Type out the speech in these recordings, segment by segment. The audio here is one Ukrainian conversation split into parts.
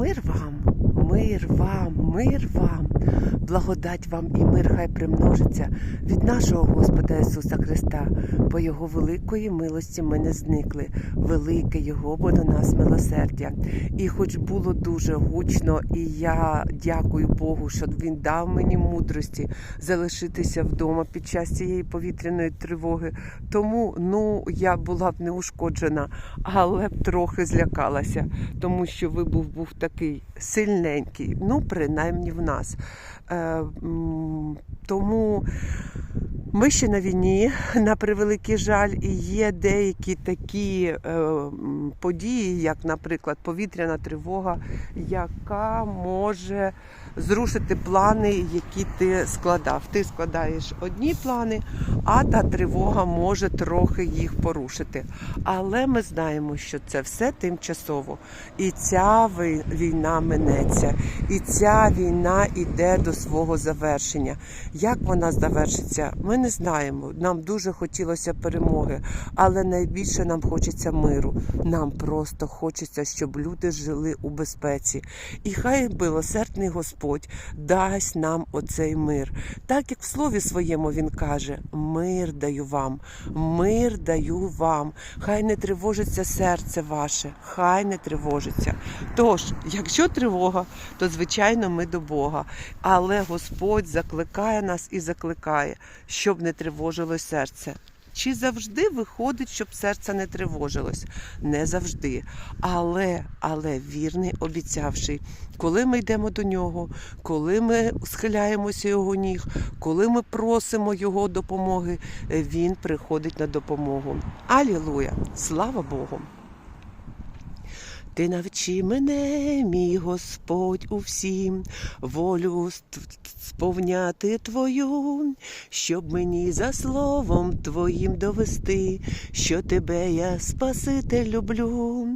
Мир вам, мир вам, мир вам, благодать вам і мир хай примножиться від нашого Господа Ісуса Христа. По Його великої милості ми не зникли. Велике Його бо до нас милосердя. І хоч було дуже гучно, і я дякую Богу, що Він дав мені мудрості залишитися вдома під час цієї повітряної тривоги. Тому ну я була б неушкоджена, але б трохи злякалася, тому що вибух був такий сильненький, ну принаймні в нас. Тому ми ще на війні, на превеликий жаль, і є деякі такі е, події, як, наприклад, повітряна тривога, яка може зрушити плани, які ти складав. Ти складаєш одні плани, а та тривога може трохи їх порушити. Але ми знаємо, що це все тимчасово. І ця війна минеться, і ця війна йде до свого завершення. Як вона завершиться, ми не знаємо. Нам дуже хотілося перемоги, але найбільше нам хочеться миру. Нам просто хочеться, щоб люди жили у безпеці. І хай милосердний Господь дасть нам оцей мир. Так як в слові своєму він каже: мир даю вам, мир даю вам. Хай не тривожиться серце ваше, хай не тривожиться. Тож, якщо тривога, то звичайно ми до Бога. Але Господь закликає нас і закликає, щоб не тривожилось серце. Чи завжди виходить, щоб серце не тривожилось? Не завжди. Але, але вірний обіцявший, коли ми йдемо до нього, коли ми схиляємося його ніг, коли ми просимо його допомоги, він приходить на допомогу. Алілуя! Слава Богу! Ти навчи мене, мій Господь, у всім волю сповняти Твою, щоб мені за словом Твоїм довести, що Тебе я Спаситель люблю.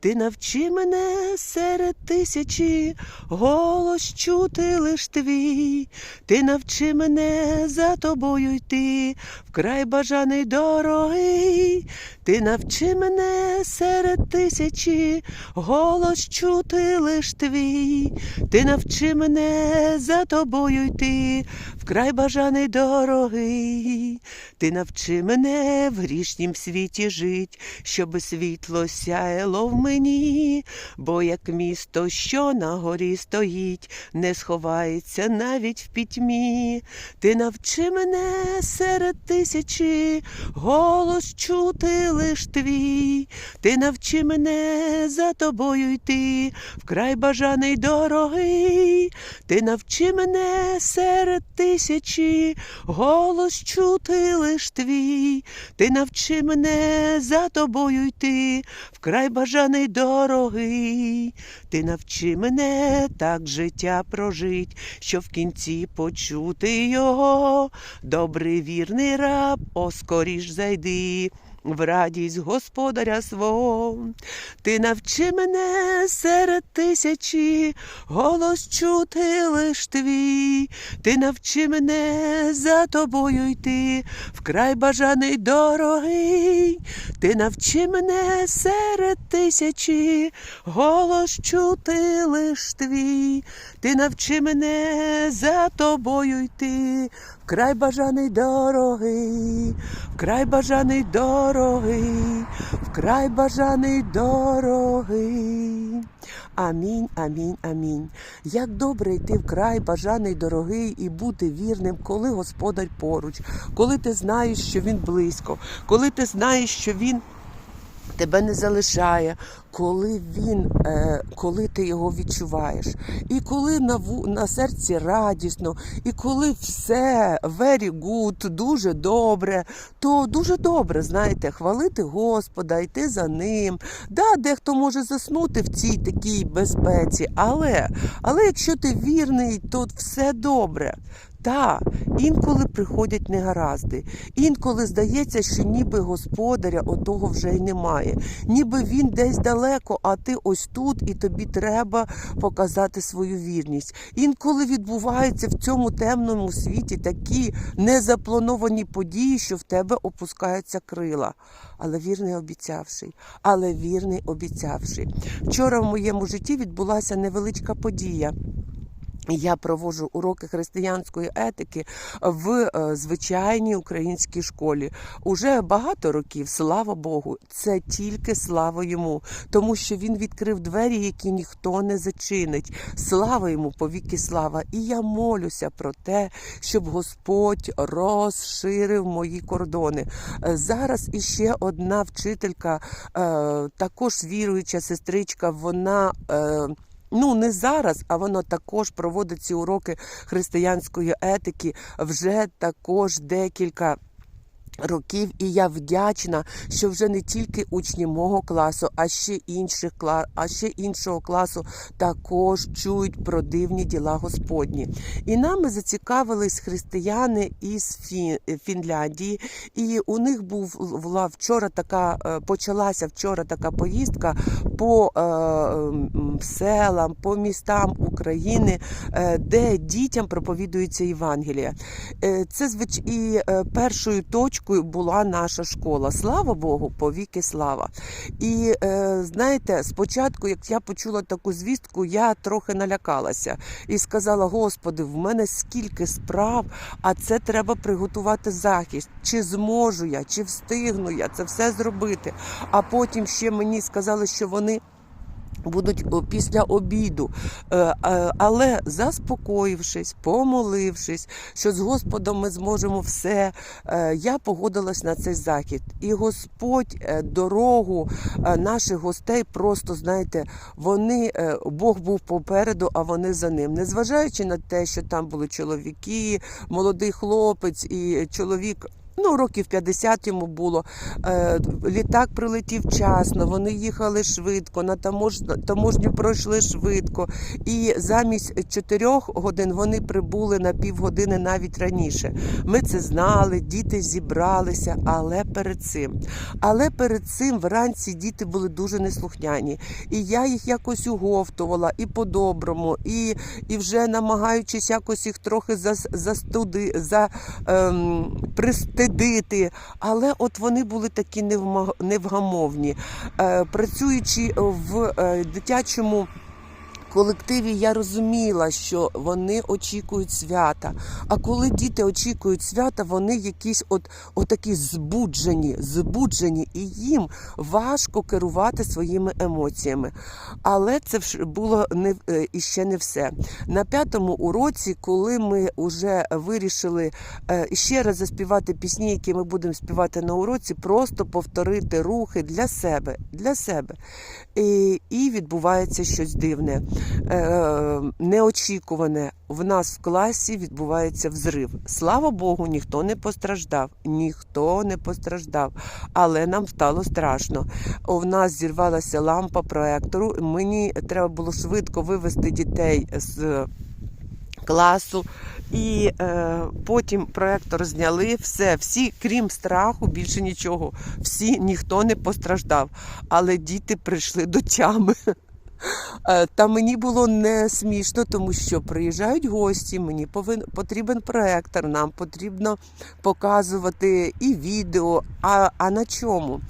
Ти навчи мене серед тисячі, голос чути лиш твій. Ти навчи мене за тобою йти, вкрай бажаний дорогий. Ти навчи мене серед тисячі, голос чути лиш твій. Ти навчи мене за тобою йти, вкрай бажаний дорогий. Ти навчи мене в грішнім світі жить, щоби світло сяяло в мені, бо як місто, що на горі стоїть, не сховається навіть в пітьмі. Ти навчи мене серед тисячі, голос чути лиш твій. Ти навчи мене за тобою йти, вкрай бажаний дорогий. Ти навчи мене серед тисячі, голос чути лиш твій. Ти навчи мене за тобою йти, вкрай бажаний дорогий. Ти навчи мене так життя прожить, що в кінці почути його. Добрий вірний раб, оскоріш скоріш зайди. В радість господаря свого, ти навчи мене серед тисячі, голос чути лиш твій, ти навчи мене за тобою йти, вкрай бажаний дорогий, ти навчи мене серед тисячі, голос чути лиш твій, ти навчи мене за тобою йти, вкрай бажаний дорогий, вкрай бажаний дорогий, вкрай бажаний дорогий. Амінь, амінь, амінь. Як добре йти вкрай бажаний дорогий і бути вірним, коли Господар поруч, коли ти знаєш, що Він близько, коли ти знаєш, що Він тебе не залишає, коли він, е, коли ти його відчуваєш, і коли на, на серці радісно, і коли все very good, дуже добре, то дуже добре, знаєте, хвалити Господа, йти за ним. Да, дехто може заснути в цій такій безпеці, але, але якщо ти вірний, то все добре. Да, інколи приходять негаразди. Інколи здається, що ніби господаря отого вже й немає. Ніби він десь далеко, а ти ось тут, і тобі треба показати свою вірність. Інколи відбуваються в цьому темному світі такі незаплановані події, що в тебе опускаються крила. Але вірний обіцявши, але вірний обіцявши. Вчора в моєму житті відбулася невеличка подія. Я проводжу уроки християнської етики в е, звичайній українській школі. Уже багато років, слава Богу, це тільки слава йому, тому що він відкрив двері, які ніхто не зачинить. Слава йому, повіки слава. І я молюся про те, щоб Господь розширив мої кордони. Е, Зараз іще одна вчителька, е, також віруюча сестричка, вона. Ну, не зараз, а воно також проводить ці уроки християнської етики вже також декілька. Років, і я вдячна, що вже не тільки учні мого класу, а ще інших кла... а ще іншого класу також чують про дивні діла Господні. І нами зацікавились християни із Фі... Фінляндії, і у них була вчора така е, почалася вчора така поїздка по е, селам, по містам України, е, де дітям проповідується Євангелія. Е, Це звич... і першою точкою була наша школа. Слава Богу, повіки слава. І е, знаєте, спочатку, як я почула таку звістку, я трохи налякалася і сказала: Господи, в мене скільки справ, а це треба приготувати захист. Чи зможу я, чи встигну я це все зробити? А потім ще мені сказали, що вони. Будуть після обіду, Е, але заспокоївшись, помолившись, що з Господом ми зможемо все, е, я погодилась на цей захід. І Господь е, дорогу наших гостей просто знаєте, вони Бог був попереду, а вони за ним. Незважаючи на те, що там були чоловіки, молодий хлопець і чоловік. Ну, років 50 йому було. Е, літак прилетів вчасно, вони їхали швидко, на тамож... таможню пройшли швидко. І замість 4 годин вони прибули на півгодини навіть раніше. Ми це знали, діти зібралися, але перед цим. Але перед цим вранці діти були дуже неслухняні. І я їх якось уговтувала і по-доброму, і, і вже намагаючись якось їх трохи зас... застуди, за, ем, пристидити. Але от вони були такі невгамовні. Е, працюючи в е, дитячому. Колективі я розуміла, що вони очікують свята. А коли діти очікують свята, вони якісь от отакі збуджені, збуджені, і їм важко керувати своїми емоціями. Але це було не е, і ще не все. На п'ятому уроці, коли ми вже вирішили е, ще раз заспівати пісні, які ми будемо співати на уроці, просто повторити рухи для себе, для себе. І, і відбувається щось дивне, неочікуване. В нас в класі відбувається взрив. Слава Богу, ніхто не постраждав, ніхто не постраждав, але нам стало страшно. У нас зірвалася лампа проектору. Мені треба було швидко вивести дітей з класу. І е, потім проектор зняли, все, всі, крім страху, більше нічого. Всі ніхто не постраждав. Але діти прийшли до тями. Е, Та мені було не смішно, тому що приїжджають гості, мені повин, потрібен проектор, нам потрібно показувати і відео. А, а на чому?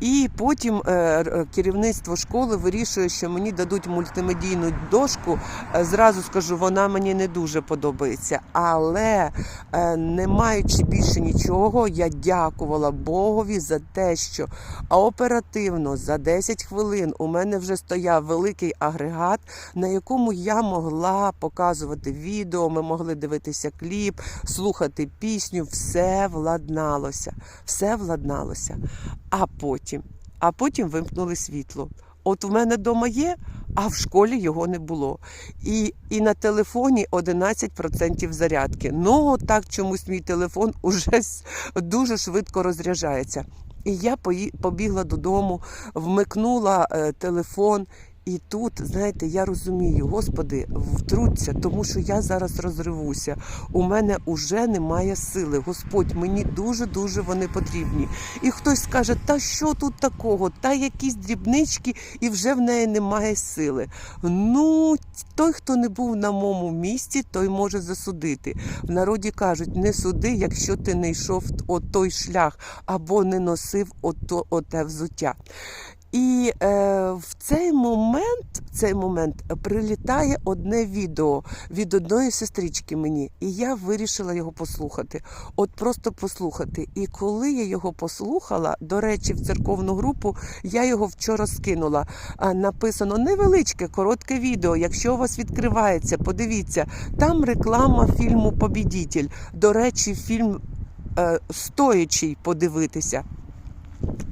І потім е, керівництво школи вирішує, що мені дадуть мультимедійну дошку. Е, Зразу скажу, вона мені не дуже подобається. Але е, не маючи більше нічого, я дякувала Богові за те, що оперативно за 10 хвилин у мене вже стояв великий агрегат, на якому я могла показувати відео, ми могли дивитися кліп, слухати пісню. Все владналося, все владналося. А потім, а потім вимкнули світло. От в мене вдома є, а в школі його не було. І, і на телефоні 11% зарядки. Ну, так чомусь мій телефон уже дуже швидко розряджається. І я побігла додому, вмикнула е, телефон І тут, знаєте, я розумію, Господи, втруться, тому що я зараз розривуся. У мене уже немає сили. Господь, мені дуже дуже вони потрібні. І хтось скаже, та що тут такого? Та якісь дрібнички, і вже в неї немає сили. Ну, той, хто не був на моєму місці, той може засудити. В народі кажуть, не суди, якщо ти не йшов от той шлях або не носив ото, оте взуття. І е, в цей момент, в цей момент прилітає одне відео від одної сестрички мені, і я вирішила його послухати. От просто послухати. І коли я його послухала, до речі, в церковну групу я його вчора скинула. Написано невеличке, коротке відео. Якщо у вас відкривається, подивіться, там реклама фільму Побідітель. До речі, фільм е, стоячий подивитися.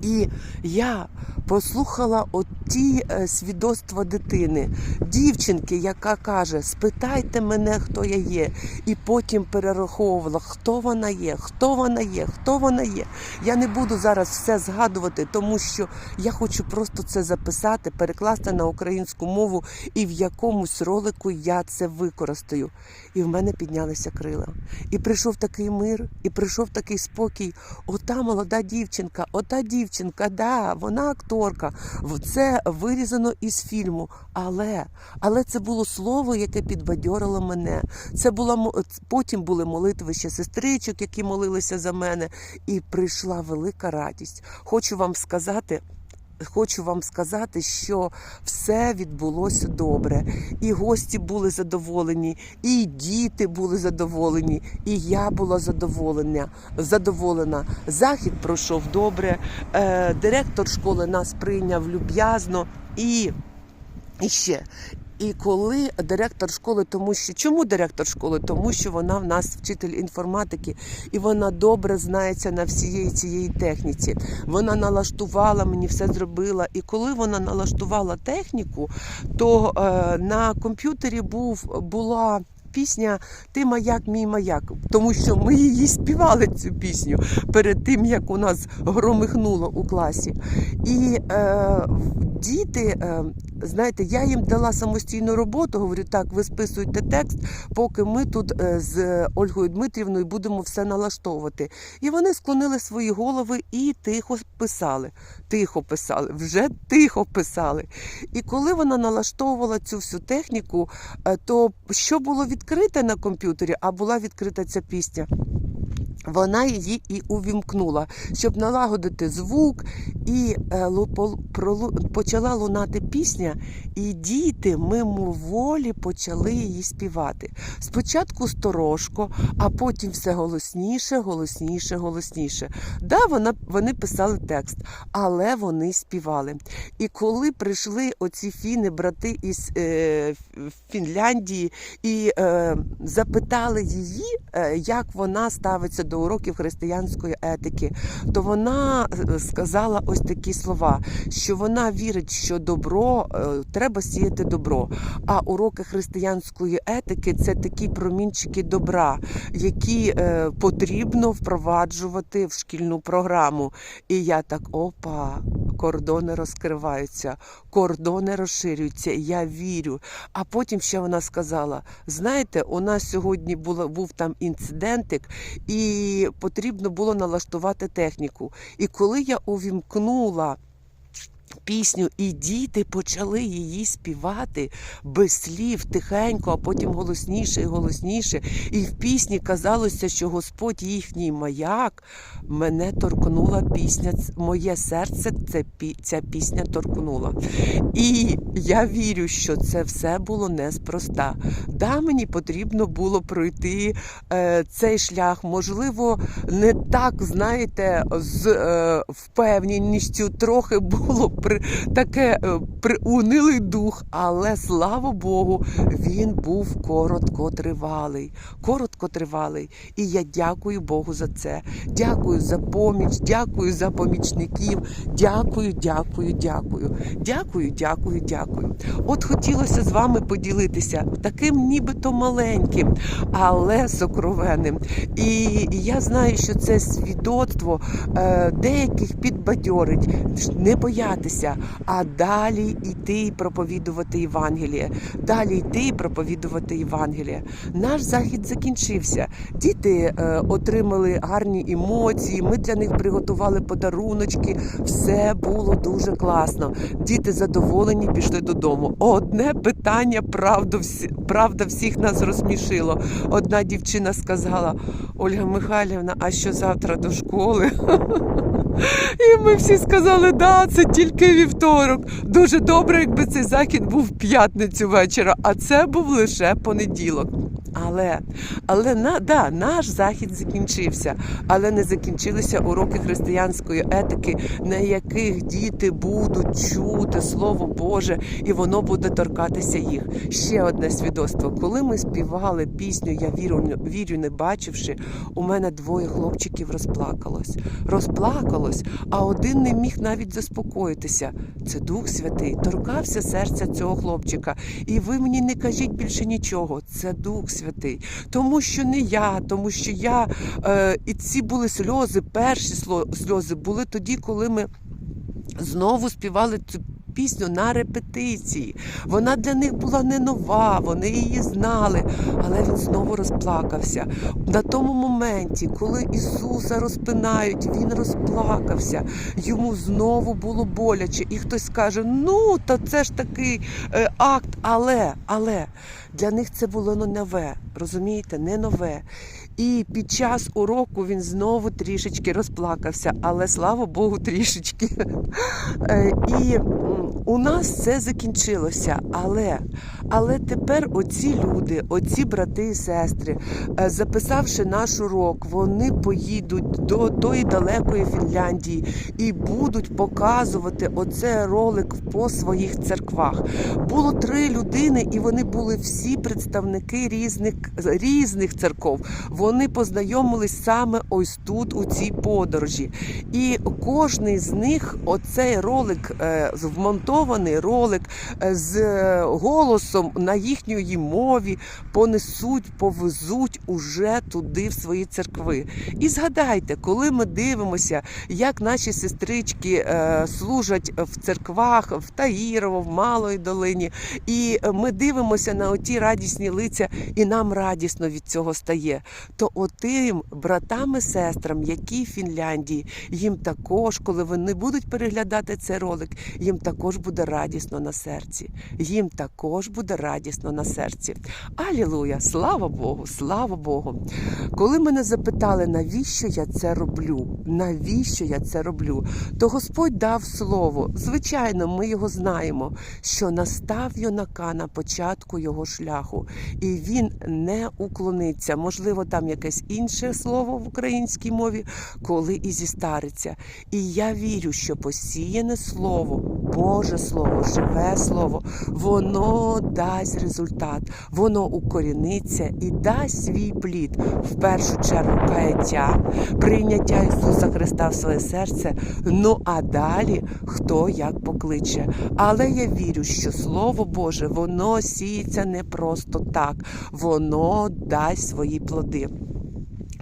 І я послухала оті е, свідоцтва дитини, дівчинки, яка каже: спитайте мене, хто я є. І потім перераховувала, хто вона є, хто вона є, хто вона є. Я не буду зараз все згадувати, тому що я хочу просто це записати, перекласти на українську мову, і в якомусь ролику я це використаю. І в мене піднялися крила. І прийшов такий мир, і прийшов такий спокій. Ота молода дівчинка, ота дівчинка, да, вона акторка. Це вирізано із фільму. Але, але це було слово, яке підбадьорило мене. Це була потім були молитви ще сестричок, які молилися за мене, і прийшла велика радість. Хочу вам сказати. Хочу вам сказати, що все відбулося добре, і гості були задоволені, і діти були задоволені, і я була задоволена. задоволена. Захід пройшов добре. Е, директор школи нас прийняв люб'язно і, і ще. І коли директор школи, тому що чому директор школи? Тому що вона в нас вчитель інформатики, і вона добре знається на всієї цієї техніці. Вона налаштувала мені все зробила. І коли вона налаштувала техніку, то е, на комп'ютері був була. Пісня Ти маяк, мій маяк, тому що ми її співали цю пісню перед тим, як у нас громихнуло у класі. І е, діти, е, знаєте, я їм дала самостійну роботу, говорю, так, ви списуйте текст, поки ми тут е, з Ольгою Дмитрівною будемо все налаштовувати. І вони склонили свої голови і тихо писали. Тихо писали, вже тихо писали. І коли вона налаштовувала цю всю техніку, е, то що було відкрите на комп'ютері, а була відкрита ця пісня. Вона її і увімкнула, щоб налагодити звук, і е, лу- пол- пролу- почала лунати пісня, і діти мимоволі почали її співати. Спочатку сторожко, а потім все голосніше, голосніше, голосніше. Да, вона, вони писали текст, але вони співали. І коли прийшли оці фіни, брати із е, Фінляндії, і е, запитали її, е, як вона ставиться до уроків християнської етики, то вона е, сказала ось такі слова: що вона вірить, що добро е, треба сіяти добро. А уроки християнської етики це такі промінчики добра, які е, потрібно впроваджувати в шкільну програму. І я так опа. Кордони розкриваються, кордони розширюються. Я вірю. А потім ще вона сказала: знаєте, у нас сьогодні було, був там інцидентик, і потрібно було налаштувати техніку. І коли я увімкнула. Пісню, і діти почали її співати без слів, тихенько, а потім голосніше і голосніше. І в пісні казалося, що Господь їхній маяк мене торкнула пісня. Моє серце це ця пісня торкнула. І я вірю, що це все було неспроста. Да, мені потрібно було пройти е, цей шлях. Можливо, не так, знаєте, з е, впевненістю трохи було при, таке е, при, унилий дух, але слава Богу, він був короткотривалий. Короткотривалий. І я дякую Богу за це. Дякую за поміч, дякую за помічників. Дякую, дякую, дякую. Дякую, дякую, дякую. От хотілося з вами поділитися таким нібито маленьким, але сокровенним. І я знаю, що це свідоцтво е, деяких підбадьорить не боятися. Закінчився, а далі йти і проповідувати Євангеліє. Далі йти проповідувати Євангеліє. Наш захід закінчився. Діти е, отримали гарні емоції. Ми для них приготували подаруночки. Все було дуже класно. Діти задоволені, пішли додому. Одне питання, правду, всі, правда, всіх нас розсмішило. Одна дівчина сказала: Ольга Михайлівна, а що завтра до школи? І ми всі сказали, да, це тільки вівторок. Дуже добре, якби цей захід був в п'ятницю вечора, а це був лише понеділок. Але, але на, да, наш захід закінчився, але не закінчилися уроки християнської етики, на яких діти будуть чути Слово Боже, і воно буде торкатися їх. Ще одне свідоцтво. Коли ми співали пісню Я вірю, вірю, не бачивши, у мене двоє хлопчиків розплакалось. Розплакалось, а один не міг навіть заспокоїтися. Це Дух Святий торкався серця цього хлопчика. І ви мені не кажіть більше нічого. Це Дух Святий. Тому що не я, тому що я е, і ці були сльози, перші сльози були тоді, коли ми знову співали цю. Пісню на репетиції. Вона для них була не нова, вони її знали, але він знову розплакався. На тому моменті, коли Ісуса розпинають, він розплакався. Йому знову було боляче. І хтось скаже: ну, та це ж такий е, акт, але, але для них це було не нове, розумієте, не нове. І під час уроку він знову трішечки розплакався, але слава Богу, трішечки. Е, І у нас це закінчилося. Але, але тепер оці люди, оці брати і сестри, е, записавши наш урок, вони поїдуть до тої далекої Фінляндії і будуть показувати оце ролик по своїх церквах. Було три людини, і вони були всі представники різних, різних церков. Вони познайомились саме ось тут, у цій подорожі. І кожний з них, оцей ролик, е, вмонтований ролик е, з е, голосом на їхньої мові, понесуть, повезуть уже туди в свої церкви. І згадайте, коли ми дивимося, як наші сестрички е, служать в церквах в Таїрово, в Малої долині, і ми дивимося на оті радісні лиця, і нам радісно від цього стає. То отим братам і сестрам, які в Фінляндії, їм також, коли вони будуть переглядати цей ролик, їм також буде радісно на серці. Їм також буде радісно на серці. Алілуя! Слава Богу! Слава Богу! Коли мене запитали, навіщо я це роблю, навіщо я це роблю, то Господь дав слово. Звичайно, ми його знаємо, що настав юнака на початку його шляху, і він не уклониться. Можливо, там якесь інше слово в українській мові, коли і зістариться. І я вірю, що посіяне слово, Боже Слово, живе слово, воно дасть результат, воно укоріниться і дасть свій плід в першу чергу каяття, прийняття Ісуса Христа в своє серце. Ну а далі хто як покличе. Але я вірю, що Слово Боже, воно сіється не просто так, воно дасть свої плоди.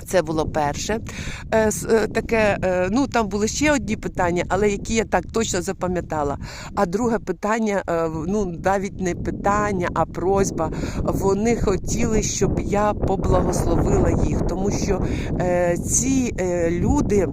Це було перше Е, е, таке. е, Ну там були ще одні питання, але які я так точно запам'ятала. А друге питання, ну навіть не питання, а просьба. Вони хотіли, щоб я поблагословила їх, тому що ці люди.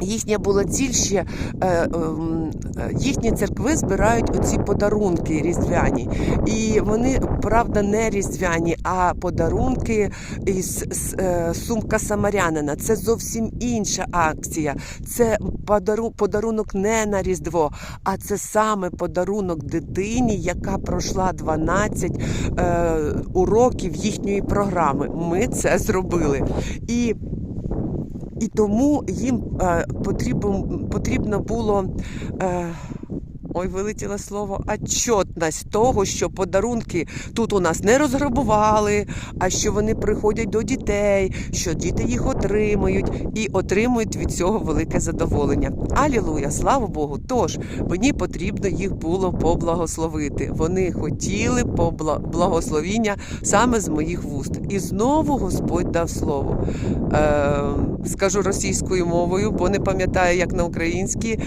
Їхня була ціль ще ем, е, їхні церкви збирають оці подарунки різдвяні. І вони, правда, не різдвяні, а подарунки із е, сумка самарянина. Це зовсім інша акція. Це подару, подарунок не на Різдво, а це саме подарунок дитині, яка пройшла 12 е, уроків їхньої програми. Ми це зробили. І і тому їм е, потрібно, потрібно було. Ой, вилетіло слово, отчетність того, що подарунки тут у нас не розграбували, а що вони приходять до дітей, що діти їх отримують і отримують від цього велике задоволення. Алілуя, слава Богу. Тож мені потрібно їх було поблагословити. Вони хотіли благословіння саме з моїх вуст. І знову Господь дав слово. Е, скажу російською мовою, бо не пам'ятаю, як на українській.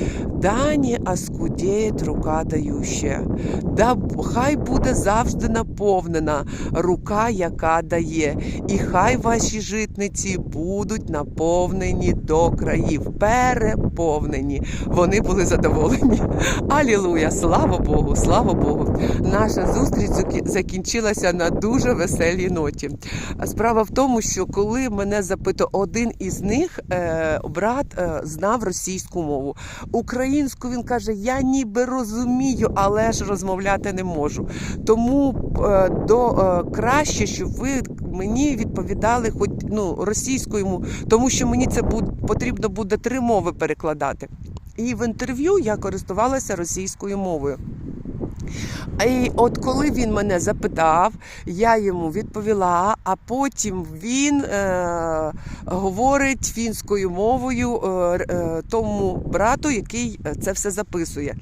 Дані аскудіє рука дающа. Да хай буде завжди наповнена рука, яка дає. І хай ваші житниці будуть наповнені до країв, переповнені. Вони були задоволені. Алілуя! Слава Богу! Слава Богу! Наша зустріч закінчилася на дуже веселій ноті. Справа в тому, що коли мене запитав один із них, е, брат е, знав російську мову. Українську він каже: Я ніби розумію, але ж розмовляти не можу. Тому е, до е, краще, щоб ви мені відповідали, хоч ну російською, тому що мені це буде потрібно буде три мови перекладати. І в інтерв'ю я користувалася російською мовою. І от коли він мене запитав, я йому відповіла, а потім він е, говорить фінською мовою е, е, тому брату, який е, це все записує.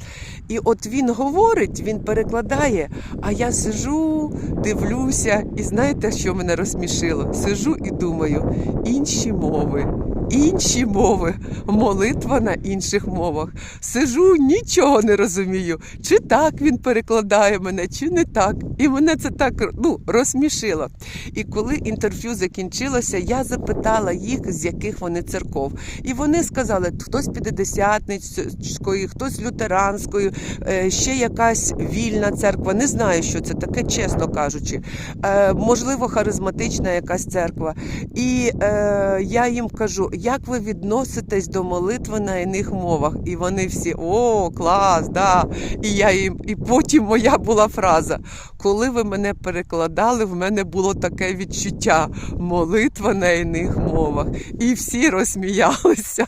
І от він говорить, він перекладає, а я сижу, дивлюся, і знаєте, що мене розсмішило? Сижу і думаю, інші мови. Інші мови, молитва на інших мовах. Сижу, нічого не розумію, чи так він перекладає мене, чи не так. І мене це так ну, розсмішило. І коли інтерв'ю закінчилося, я запитала їх, з яких вони церков. І вони сказали, хтось п'ятидесятницької, хтось лютеранською, е, ще якась вільна церква. Не знаю, що це таке, чесно кажучи. Е, Можливо, харизматична якась церква. І е, я їм кажу, як ви відноситесь до молитви на іних мовах? І вони всі о, клас, да. І я їм, і потім моя була фраза. Коли ви мене перекладали, в мене було таке відчуття молитва на іних мовах. І всі розсміялися.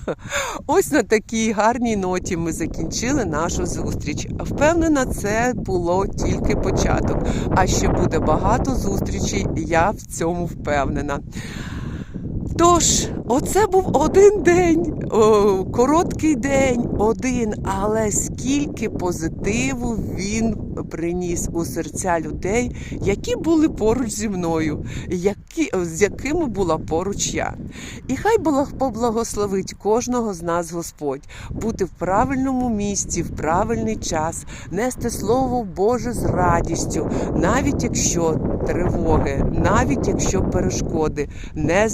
Ось на такій гарній ноті ми закінчили нашу зустріч. Впевнена, це було тільки початок. А ще буде багато зустрічей, я в цьому впевнена. Тож, оце був один день, о, короткий день, один, але скільки позитиву він приніс у серця людей, які були поруч зі мною, які, з якими була поруч я. І хай поблагословить кожного з нас Господь бути в правильному місці, в правильний час, нести Слово Боже з радістю, навіть якщо тривоги, навіть якщо перешкоди, не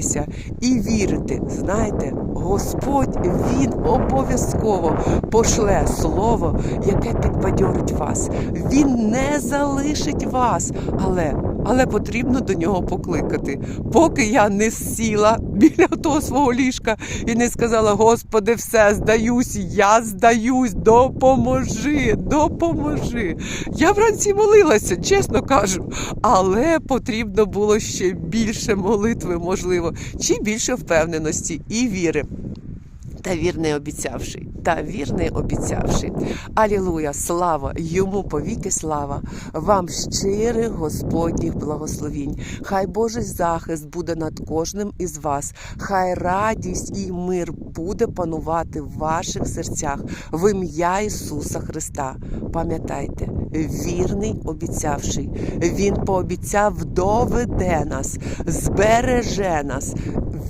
здаватися і вірити. Знаєте, Господь Він обов'язково пошле слово, яке підбадьорить вас. Він не залишить вас, але. Але потрібно до нього покликати. Поки я не сіла біля того свого ліжка і не сказала: Господи, все, здаюсь, я здаюсь, допоможи, допоможи. Я вранці молилася, чесно кажу, але потрібно було ще більше молитви, можливо, чи більше впевненості і віри. Та вірний обіцявши, та вірний обіцявши. Алілуя, слава йому повіки слава, вам щирих Господніх благословінь. Хай Божий захист буде над кожним із вас. Хай радість і мир буде панувати в ваших серцях в ім'я Ісуса Христа. Пам'ятайте, вірний обіцявший. Він пообіцяв доведе нас, збереже нас.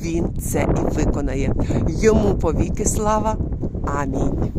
Він це і виконає. Йому повіки слава. Амінь.